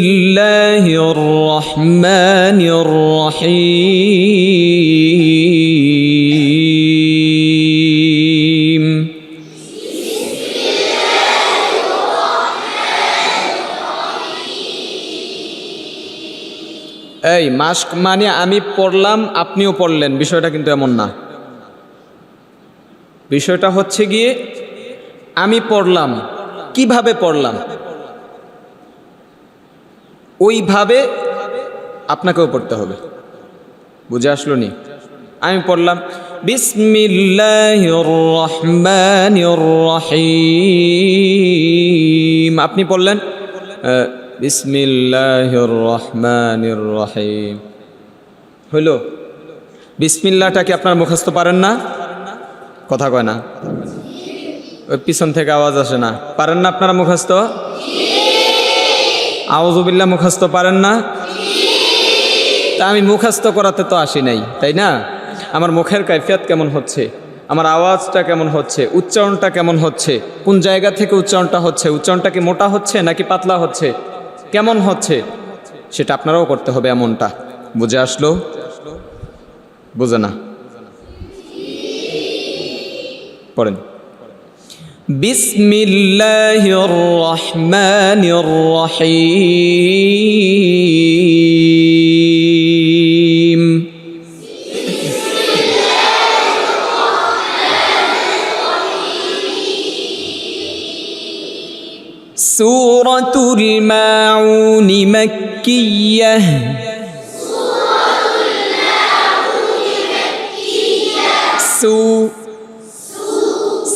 الله الرحمن الرحيم এই মাস্ক মানে আমি পড়লাম আপনিও পড়লেন বিষয়টা কিন্তু এমন না বিষয়টা হচ্ছে গিয়ে আমি পড়লাম কিভাবে পড়লাম ওইভাবে আপনাকেও পড়তে হবে। বুঝে আসলো নি? আমি পড়লাম রহিম। আপনি পড়লেন বিসমিল্লাহির হইল, বিসমিল্লাহটা কি আপনার মুখস্থ পারেন না? কথা কয় না। ওই পিছন থেকে আওয়াজ আসে না। পারেন না আপনারা মুখস্থ? আওয়াজুবিল্লাহ মুখস্থ পারেন না? তা আমি মুখস্থ করাতে তো আসি নাই, তাই না? আমার মুখের কাইফিয়াত কেমন হচ্ছে? আমার আওয়াজটা কেমন হচ্ছে? উচ্চারণটা কেমন হচ্ছে? কোন জায়গা থেকে উচ্চারণটা হচ্ছে? উচ্চারণটা কি মোটা হচ্ছে নাকি পাতলা হচ্ছে? কেমন হচ্ছে? সেটা আপনারাও করতে হবে এমনটা। বুঝে আসলো? বুঝে না? পড়েন। بسم الله الرحمن الرحيم سورة الماعون مكية سورة الماعون مكية سورة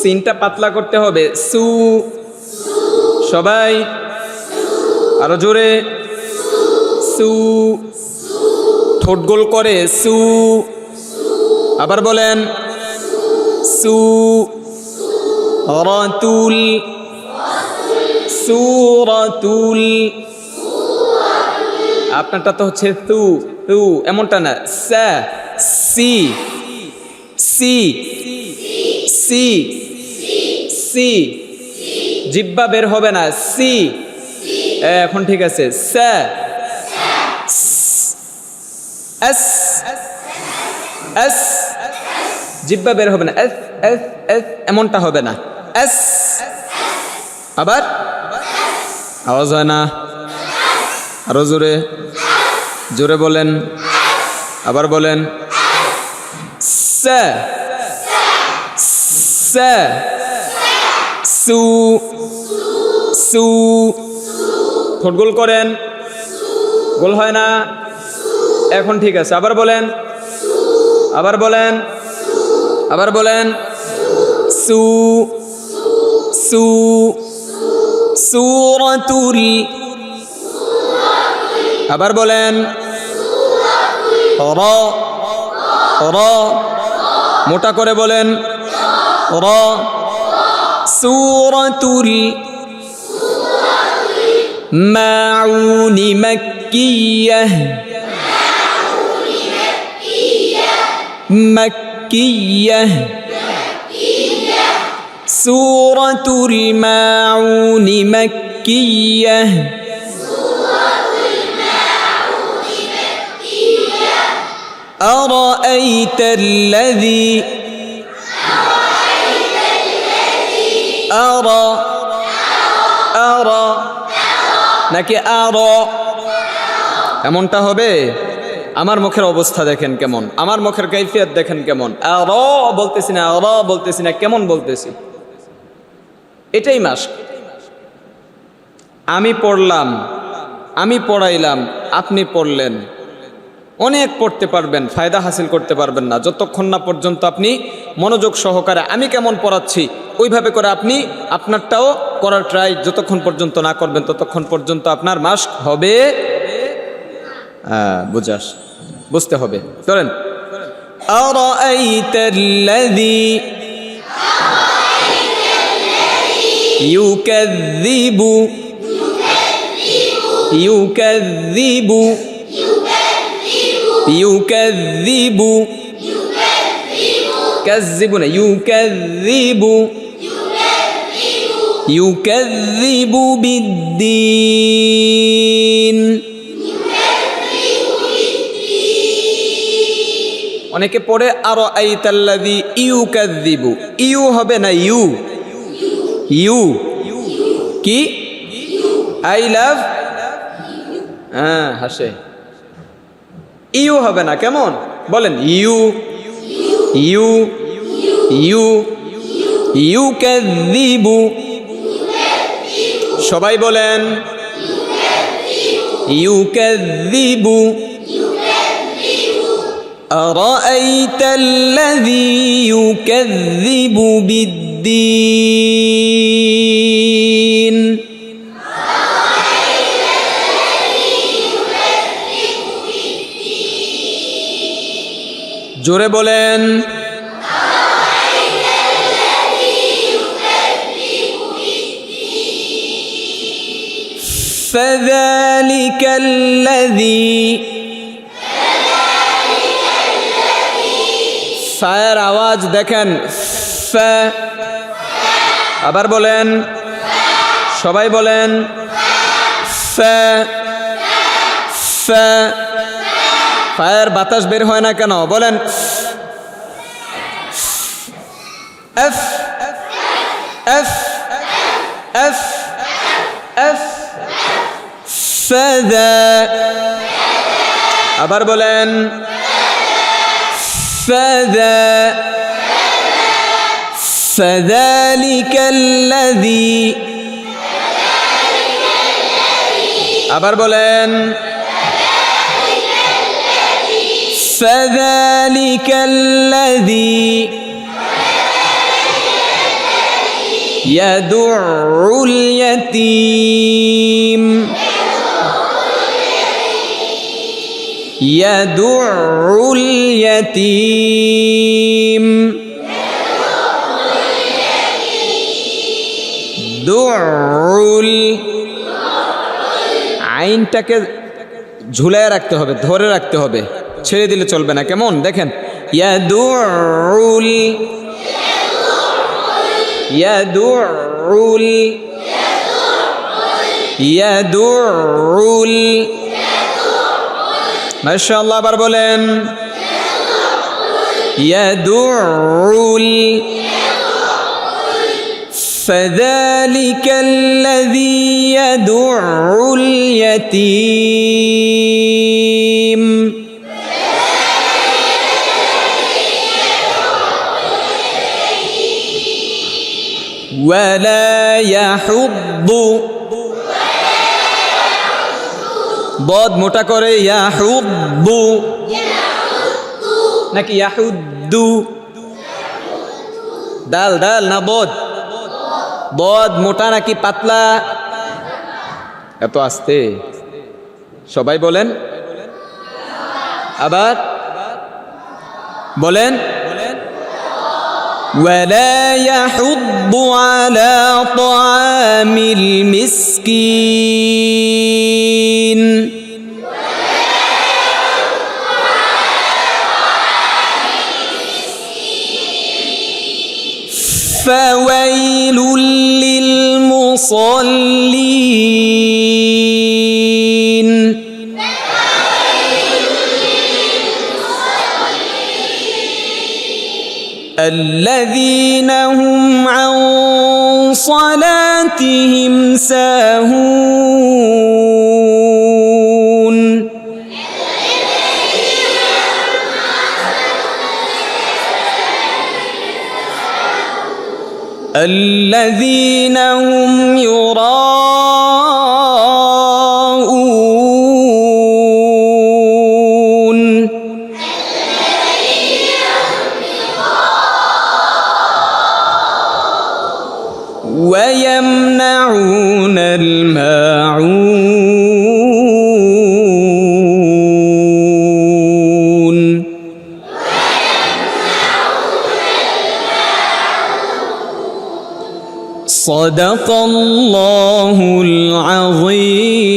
সিনটা পাতলা করতে হবে। সু। সবাই। আরও জোরে। সু। ঠোঁট গোল করে। সু। আবার বলেন। সু। রাতুল সুরাতুল। আপনারটা তো হচ্ছে তু। তু। এমনটা না। সি। সি। সি। সি। জিব্বা বের হবে না, সি। এখন ঠিক আছে। সা। এস। এস। জিব্বা বের হবে না। এস এস এস এমনটা হবে না। এস। আবার? আওয়াজ হয় না। আরও জোরে। জোরে বলেন। আবার বলেন। সা। সা। সু সু ঠোঁট গোল করেন। গোল হয় না। এখন ঠিক আছে। আবার বলেন। আবার বলেন। আবার বলেন। সু সু, সুরাতুল। আবার বলেন। র র। মোটা করে বলেন। র سورة الماعون مكية. مكية. سورة الماعون مكية. أرأيت الذي আর আর নাকি আর এমনটা হবে? আমার মুখের অবস্থা দেখেন কেমন। আমার মুখের কৈফিয়ত দেখেন কেমন। আর বলতেছি না আর বলতেছি না, কেমন বলতেছি? এটাই মাস আমি পড়লাম, আমি পড়াইলাম, আপনি পড়লেন। অনেক পড়তে পারবেন, ফায়দা হাসিল করতে পারবেন না। যতক্ষণ না পর্যন্ত আপনি মনোযোগ সহকারে আমি কেমন পড়াচ্ছি ওইভাবে করে আপনি আপনারটাও করার ট্রাই যতক্ষণ পর্যন্ত না করবেন ততক্ষণ পর্যন্ত আপনার মাস্ক হবে হ্যাঁ, বুঝাস বুঝতে হবে চলেন أرأيت الذي يكذب يكذب يكذب كذبنا يكذب يكذب بالدين অনেকে পড়ে আরো আইতাল্লাদি ইউ কাদ্দিবু ইউ হবে না ইউ ইউ কি আই লাভ হ্যাঁ হাসে ইউ হবে না কেমন বলেন ইউ ইউ ইউ ইউ কাদ্দিবু সবাই বলেন ইউ কাদ্দিবু أرأيت الذي يكذب بالدين জোরে বলেন فذلك الذي ফায়ের আওয়াজ দেখেন ফা আবার বলেন সবাই বলেন ফা ফা ফায়ের বাতাস বের হয় না কেন বলেন এফ এফ ফাদা আবার বলেন فذا فذلك الذي আবার বলেন فذلك الذي يدع اليتيم يدع اليتيم দুল আইনটাকে ঝুলায় রাখতে হবে ধরে রাখতে হবে ছেড়ে দিলে চলবে না কেমন দেখেন ইয়াদুল ইয়াদুল ইয়াদুল মাশাআল্লাহ আবার বলেন ইয়াদুল فذلك الذي يدع اليتيم ولا يحض বদ মোটা করে ইয়াহুদ্দু নাকি ইয়াহুদ্দু ডাল ডাল না বদ বদ মোটা নাকি পাতলা এত আস্তে সবাই বলেন আবার বলেন ولا يحض على طعام المسكين فويل للمصلين. الذين هم عن صلاتهم ساهون. الذين هم يراءون. ويمنعون الماعون صدق الله العظيم.